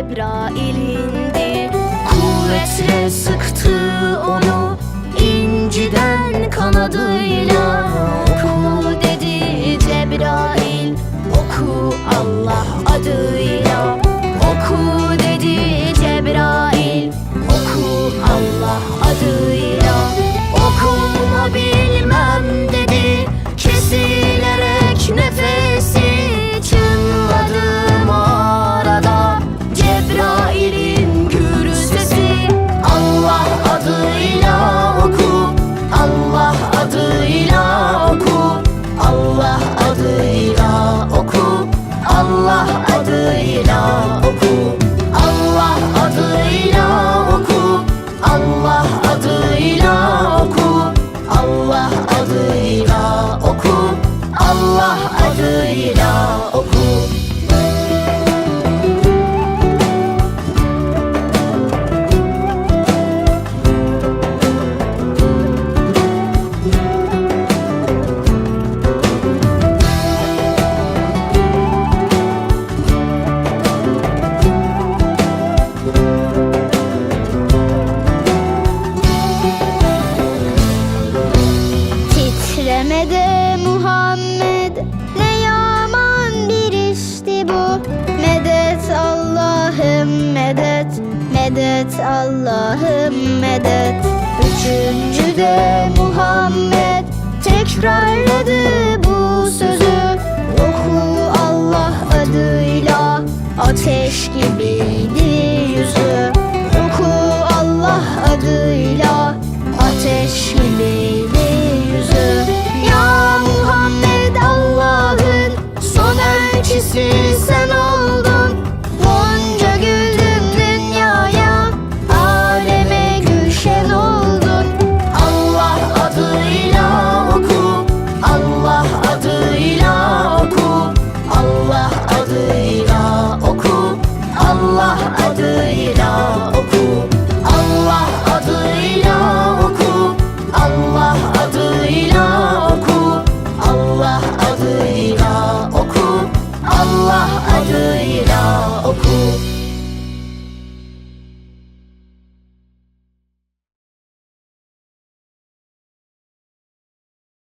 Cebrail indi Kuvvetle sıktı onu inciden kanadıyla. Oku dedi Cebrail Oku Allah adıyla. Oku dedi Cebrail Oku Allah adıyla คือดอก Medet Allah'ım medet. Üçüncüde Muhammed tekrarladı bu sözü. Oku Allah adıyla ateş gibiydi yüzü. Oku Allah adıyla ateş gibiydi yüzü. Ya Muhammed Allah'ın son elçisi sen Allah adıyla oku. Allah adıyla oku. Allah adıyla oku. Allah adıyla oku. Allah adıyla